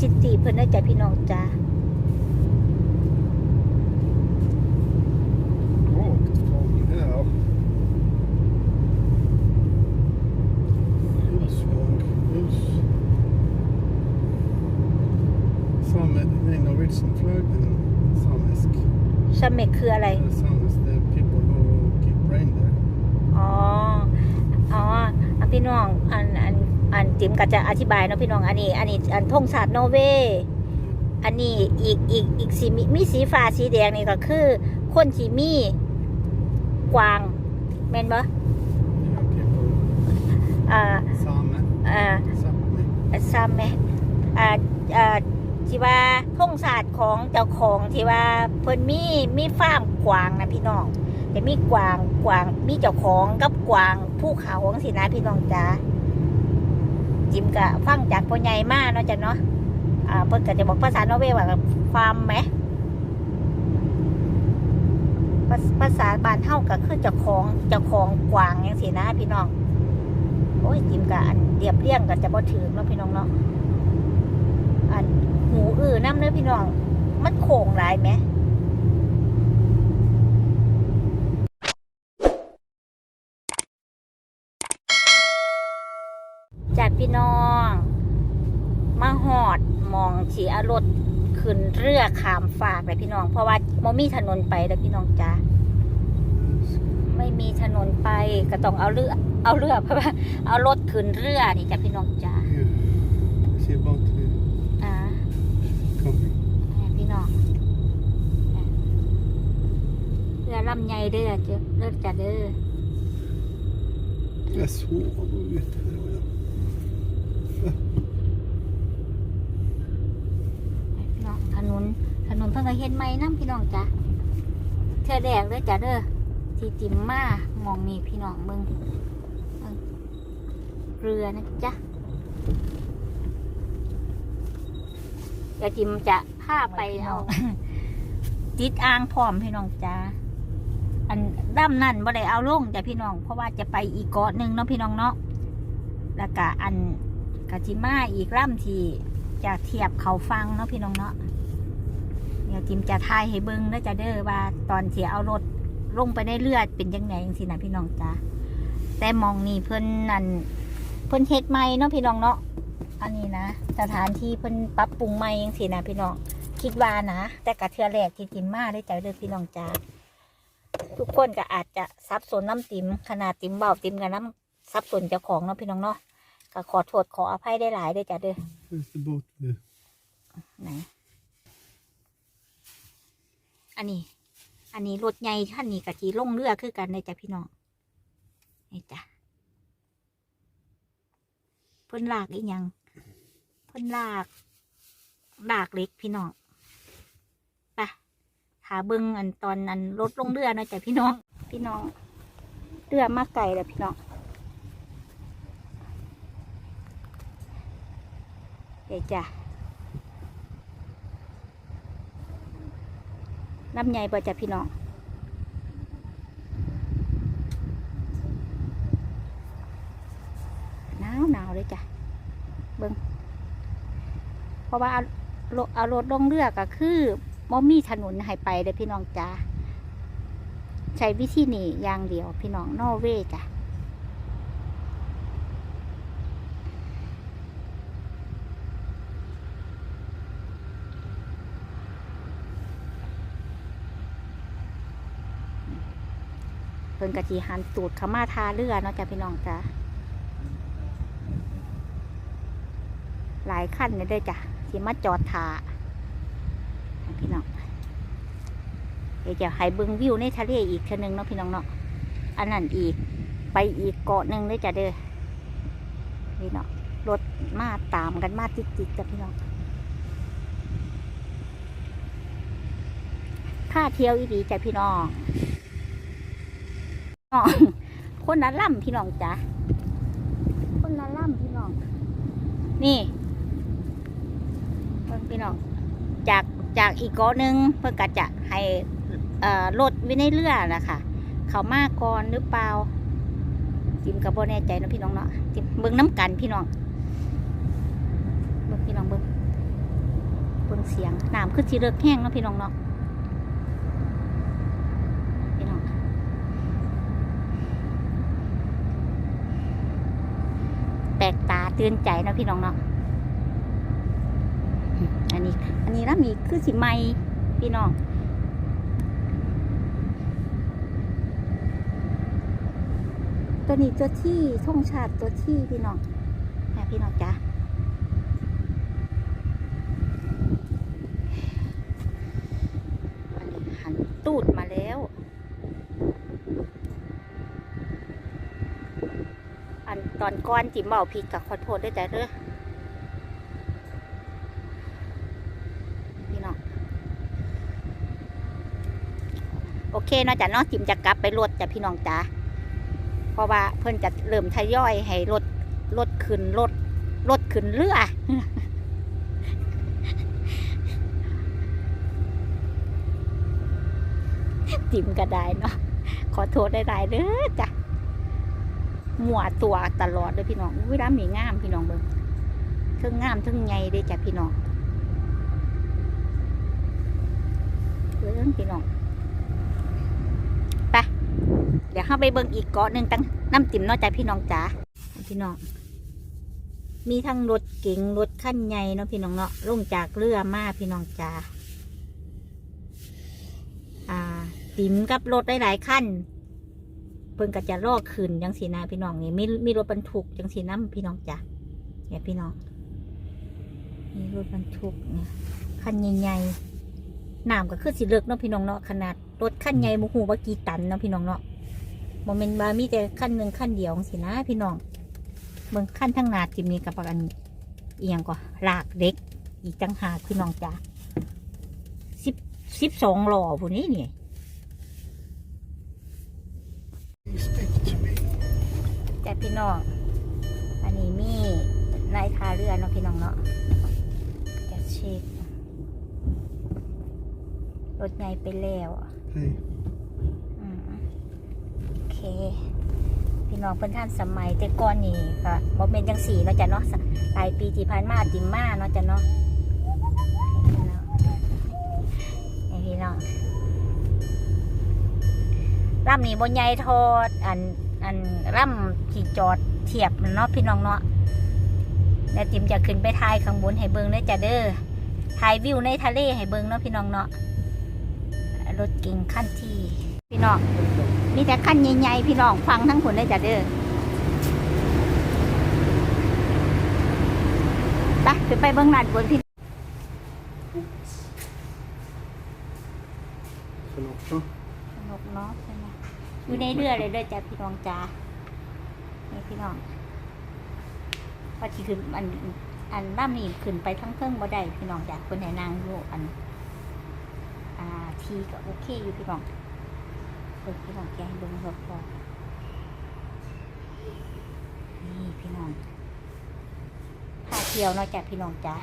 ซิตี้เพิ่นได้อจ้ะพี่น้องจ้า Oh, it's cold now. Husvåg, hus. Same, nej, Norwegian flag and samisk. ชาเมกคืออะไร The Samis, the people who keep reindeer. อ๋อ อ๋ออันพี่น้องอันอัน อันจิมก็จะอธิบายเนาะพี่น้องอันนี้ อันนี้อันธงชาตินอร์เวย์อันนี้อีกอีกอีกสีมีมีสีฟ้าสีแดงนี่ก็คือ คนที่มีกวางแม่นบ่ You know, people, อ่า Same, อ่า Sápmi. ซามแม่อ่าอ่าที่ว่าธงชาติของเจ้าของที่ว่าเพิ่นมีมีฟาร์มกวางนะพี่น้องแต่มีกวางกวางมีเจ้าของกับกวางภูเขาสินะพี่น้องจ้า จิมกะฟังจากพ่อใหญ่มาเนาะจ้ะเนาะอ่าเพิ่นก็จะบอกภาษานอร์เวย์ว่าฟามไหมภาษาบ้านเฮาก็คือเจ้าของเจ้าของกวางจังซี่นะพี่น้องโอ้ยจิมกะอันเรียบเรียงก็จะบ่ถึงเนาะพี่น้องเนาะอันหูอื้อน้ำเนื้อพี่น้อง มันโค้งหลายไหมจาก พี่น้อง มาหอดมองสีอารถขึ้นเรือขามฝากเลยพี่น้อง เพราะว่าบ่มีถนนไปเลยพี่น้องจ้าไม่มีถนนไปก็ต้องเอาเรือ เอาเรือเพราะว่าเอารถขึ้นเรือนี่จ้ะพี่น้องจ้า Here. I see a boat here อ่า coming. นี่พี่น้องเรือลำใหญ่เด้อเจ้าเลิศจ้ะเด้อ Jag såg vet du det var jag. พี่น้องถนนถนนเพิ่งก็เห็นไหมน้ำพี่น้องจ้ะเธอแดงเด้อจ้ะเด้อที่จิมมามองนี่พี่น้องเบิ่งเรือนะจ๊ะเดี๋ยวจิมจะพาไปเอาจิตอ่างพร้อมพี่น้องจ้าอันด้ำนั่นบ่ได้เอาลงจ้ะพี่น้อง เพราะว่าจะไปอีกเกาะหนึ่งเนาะพี่น้องเนาะแล้วก็อัน กาจิมาอีกล่ำที่จะเทียบเขาฟังเนาะพี่น้องเนาะเดี๋ยวจิมจะทายให้เบิ้งแล้วจะเด้อว่าตอนที่เอารถลงไปในเรือดเป็นยังไงจังซี่นะพี่น้องจ้าแต่มองนี่เพิ่นนั่นเพิ่นเฮ็ดใหม่เนาะพี่น้องเนาะอันนี้นะสถานที่เพิ่นปรับปรุงใหม่จังซี่นะพี่น้องคิดว่านะแต่กะเทือแรกที่ติมมาได้ใจเด้อพี่น้องจ้าทุกคนก็อาจจะซับสนน้ำติมขนาดติมเบาติมกับน้ำซับสนเจ้าของเนาะพี่น้องเนาะ ก็ขอโทษขออภัยได้หลายเด้อจ้าเด้อ There's the boat there. ไหน อันนี้ อันนี้รถใหญ่คันนี้กะจีลงเรือคือกันเลยจ้ะพี่น้องนี่จ้ะเพิ่นลากอีกยังเพิ่นลากลากเล็กพี่น้องไปหาเบิงอันตอนอันรถลงเรือเนาะจ้ะพี่น้อง พี่น้อง เรือมาไกลแล้วพี่น้อง เดี๋ยวจ้ะน้ำใหญ่บ่จ้ะพี่น้องหนาวหนาวเลยจ้ะเบิงเพราะว่าเอารถเอารถลงเรือก็คือบ่มีถนนให้ไปเลยพี่น้องจ้าใช้วิธีนี้อย่างเดียวพี่น้องนอเวจ้ะ เพิ่นกะจีหันตูดเขามาทาเรือเนาะจ้ะพี่น้องจ้ะหลายขั้นเลยเด้อจ้ะที่มาจอดทาให้พี่น้องเดี๋ยวจะให้เบิ่งวิวในทะเลอีกเทนึงเนาะพี่น้องเนาะอันนั้นอีกไปอีกเกาะหนึ่งเลยจ้ะเด้อพี่น้องรถมาตามกันมาติดๆจ้ะพี่น้องค่าเที่ยวอีดีจ้ะพี่น้อง น้องคนละล่ำพี่น้องจ้ะคนละล่ำพี่น้อง นี่เพิ่นพี่น้อง จากจากอีกเกาะหนึ่งเพื่อกะจะให้รถไว้ในเรือนะคะเขามาก่อนหรือเปล่าจิมกับโบแน่ใจนะพี่น้องเนาะจิมเบิ้งน้ำกันพี่น้องเบิ้งพี่น้องเบิ้งเสียงน้ำคือสิเลิกแห้งนะพี่น้องเนาะพี่น้องแปลก ตาตื่นใจเนาะพี่น้องเนาะอันนี้ อันนี้แล้วมีคือสิไม่พี่น้องตัวนี้ตัวที่ท่องชาติตัวที่พี่น้องแม่พี่น้องจ้าอันนี้หันตูดมาแล้ว อัน ตอนก้อนจิมเบาผิดกับขอโทษด้วยจ้ะเด้อพี่น้องโอเคเนาะจ้ะเนาะจิมจะกลับไปรถจ้ะพี่น้องจ้าเพราะว่าเพิ่นจะเริ่มทยอยให้รถรถขึ้นรถรถขึ้นเรือติมก็ได้เนาะขอโทษได้หลยๆเด้อจ้ะ มัวตัวตลอดเลยพี่น้องเวลามีงามพี่น้องเบิ่งเทึงงามเทึงใหญ่เด้จ้ะพี่น้องเรื่องพี่น้องไปเดี๋ยวเข้าไปเบิ่งอีกเกาะหนึ่งตั้งน้ำติ่มนอกจากพี่น้องจ๋าพี่น้อง มีทั้งรถเก๋งรถขั้นใหญ่เนาะพี่น้องเนาะลงจากเรือมาพี่น้องจ๋าอ่าติ๋มกับรถหลายๆขั้น เพิ่นก็จะลอกขึ้นจังสีนะพี่น้องนี่มีมีรถบรรทุกจังสีน้ำพี่น้องจ๋าเนี่ยพี่น้องมีรถบรรทุกเนี่ยขั้นใหญ่ๆน้ำก็คือสิเลือกเนาะพี่น้องเนาะขนาดรถขั้นใหญ่โมหูว่ากี่ตันเนาะพี่น้องเนาะโมเมนต์บามีแต่ขั้นหนึ่งขั้นเดียวสินะพี่น้องเบิ่งขั้นทั้งนาจิมีกับประกันเอียงก็ลากเด็ก อีกจังหากพี่น้องจ้าสิบสิบสองหล่อผู้นี้นี่ Expect แต่พี่น้อง อันนี้มีนายทาเรือเนาะพี่น้องเนาะแกเช็ครถใหญ่ไปแล้ว Hey. อืมโอเค พี่น้องเพิ่นท่านสมัยแต่ก่อนนี่ก็บ่เป็นจังสี่เนาะจ้ะเนาะหลายปีที่ผ่านมาติมมาเนาะจ้ะเนาะให้พี่น้องร่ำนี่บนใหญ่ทอดอัน อันร่ำที่จอดเทียบเนาะพี่น้องเนาะแล้วติมจะขึ้นไปถ่ายข้างบนให้เบิ่งเด้อจ้ะเด้อถ่ายวิวในทะเลให้เบิ่งเนาะพี่น้องเนาะรถเก่งขั้นที่ พี่น้องมีแต่ขั้นใหญ่ๆพี่น้องฟังทั้งผลเลยจ้ะเด้อไปขึ้นไปเบื้องหน้าบนพี่ Förlåt då. สนุกเนาะใช่ไหม อยู่ในเรือเลยเด้อจ้ะพี่น้องจ้านี่พี่น้องพอที่ขึ้นอันอันล่ำนี่ขึ้นไปทั้งเครื่องบ่ได้พี่น้องจ้ะคนไหนนางอยู่อัน อ่าทีก็โอเคอยู่พี่น้องเปิดพี่น้องแกให้เบิ้งรอบๆนี่พี่น้องพาเที่ยวเนาะจ้ะพี่น้องจ้า